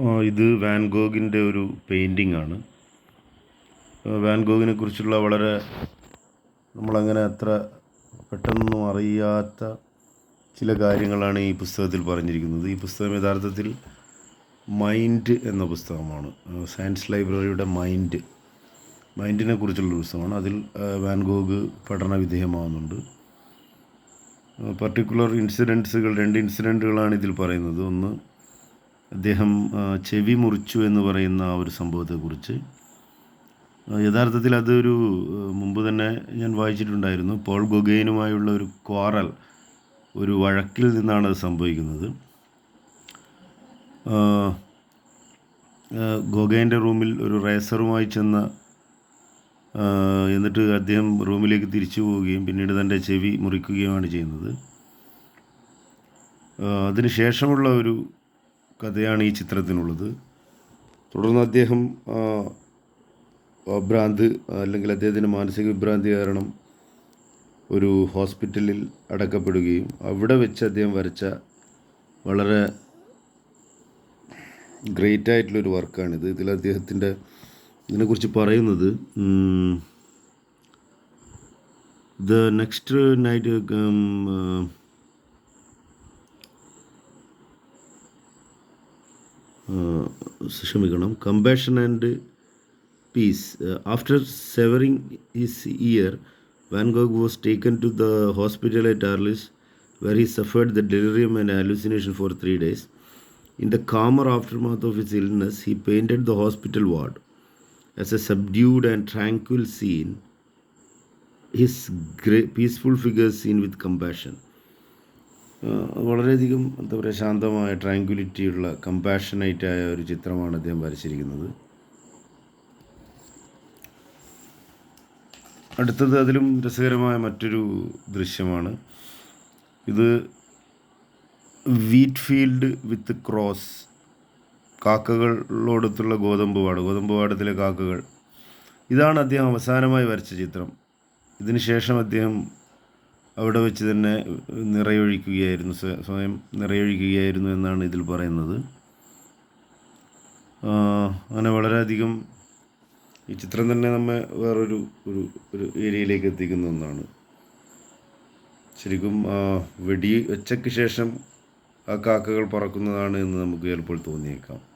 ഇത് വാൻ ഗോഗിന്റെ ഒരു പെയിന്റിംഗ് ആണ്. വാൻഗോഗിനെ വാൻ ഗോഗിനെ കുറിച്ചുള്ള വളരെ നമ്മളങ്ങനെ അത്ര പെട്ടെന്നൊന്നും അറിയാത്ത ചില കാര്യങ്ങളാണ് ഈ പുസ്തകത്തിൽ പറഞ്ഞിരിക്കുന്നത്. ഈ പുസ്തകം യഥാർത്ഥത്തിൽ മൈൻഡ് എന്ന പുസ്തകമാണ്. സയൻസ് ലൈബ്രറിയുടെ മൈൻഡ് മൈൻഡിനെ കുറിച്ചുള്ള പുസ്തകമാണ്. അതിൽ വാൻ ഗോഗ് പഠന വിധേയമാവുന്നുണ്ട്. പർട്ടിക്കുലർ ഇൻസിഡൻസുകൾ രണ്ട് ഇൻസിഡന്റുകളാണ് ഇതിൽ പറയുന്നത്. ഒന്ന് അദ്ദേഹം ചെവി മുറിച്ചു എന്ന് പറയുന്ന ആ ഒരു സംഭവത്തെക്കുറിച്ച്. യഥാർത്ഥത്തിൽ അതൊരു മുമ്പ് തന്നെ ഞാൻ വായിച്ചിട്ടുണ്ടായിരുന്നു. പോൾ ഗൊഗെയിനുമായുള്ള ഒരു ക്വാറൽ ഒരു വഴക്കിൽ നിന്നാണ് അത് സംഭവിക്കുന്നത്. ഗൊഗൈന്റെ റൂമിൽ ഒരു റേസറുമായി ചെന്ന എന്നിട്ട് അദ്ദേഹം റൂമിലേക്ക് തിരിച്ചു പോവുകയും പിന്നീട് തന്റെ ചെവി മുറിക്കുകയുമാണ് ചെയ്യുന്നത്. അതിനുശേഷമുള്ള അതിന് ശേഷമുള്ള ഒരു കഥയാണ് ഈ ചിത്രത്തിനുള്ളത്. തുടർന്ന് അദ്ദേഹം ഭ്രാന്ത് അല്ലെങ്കിൽ അദ്ദേഹത്തിന്റെ മാനസിക വിഭ്രാന്തി കാരണം ഒരു ഹോസ്പിറ്റലിൽ അടക്കപ്പെടുകയും അവിടെ വെച്ച് അദ്ദേഹം വരച്ച വളരെ ഗ്രേറ്റ് ആയിട്ടുള്ളൊരു വർക്കാണിത്. ഇതിൽ അദ്ദേഹത്തിന്റെ ഇതിനെക്കുറിച്ച് പറയുന്നത് ദ നെക്സ്റ്റ് നൈറ്റ് ക്ഷമിക്കണം compassion and peace after severing his ear Van Gogh was taken to the hospital at Arles where he suffered the delirium and hallucination for three days in the calmer aftermath of his illness he painted the hospital ward as a subdued and tranquil scene, his great, peaceful figures seen with compassion. വളരെയധികം എന്താ പറയുക ശാന്തമായ ട്രാങ്ക്വിലിറ്റിയുള്ള ഉള്ള compassionate ആയ ഒരു ചിത്രമാണ് അദ്ദേഹം വരച്ചിരിക്കുന്നത്. അടുത്തത് അതിലും രസകരമായ മറ്റൊരു ദൃശ്യമാണ്. ഇത് വീറ്റ് ഫീൽഡ് വിത്ത് ക്രോസ് കാക്കകളോടൊത്തുള്ള ഗോതമ്പ് പാട് ഗോതമ്പ് പാടത്തിലെ കാക്കകൾ. ഇതാണ് അദ്ദേഹം അവസാനമായി വരച്ച ചിത്രം. ഇതിനുശേഷം അദ്ദേഹം അവിടെ വെച്ച് തന്നെ നിറയൊഴിക്കുകയായിരുന്നു സ്വ- സ്വയം നിറയൊഴിക്കുകയായിരുന്നു എന്നാണ് ഇതിൽ പറയുന്നത്. അങ്ങനെ വളരെയധികം ഈ ചിത്രം തന്നെ നമ്മെ വേറൊരു ഒരു ഒരു ഏരിയയിലേക്ക് എത്തിക്കുന്ന ഒന്നാണ്. ശരിക്കും വെടി വെച്ചയ്ക്ക് ശേഷം ആ കാക്കകൾ പറക്കുന്നതാണ് എന്ന് നമുക്ക് ചിലപ്പോൾ തോന്നിയേക്കാം.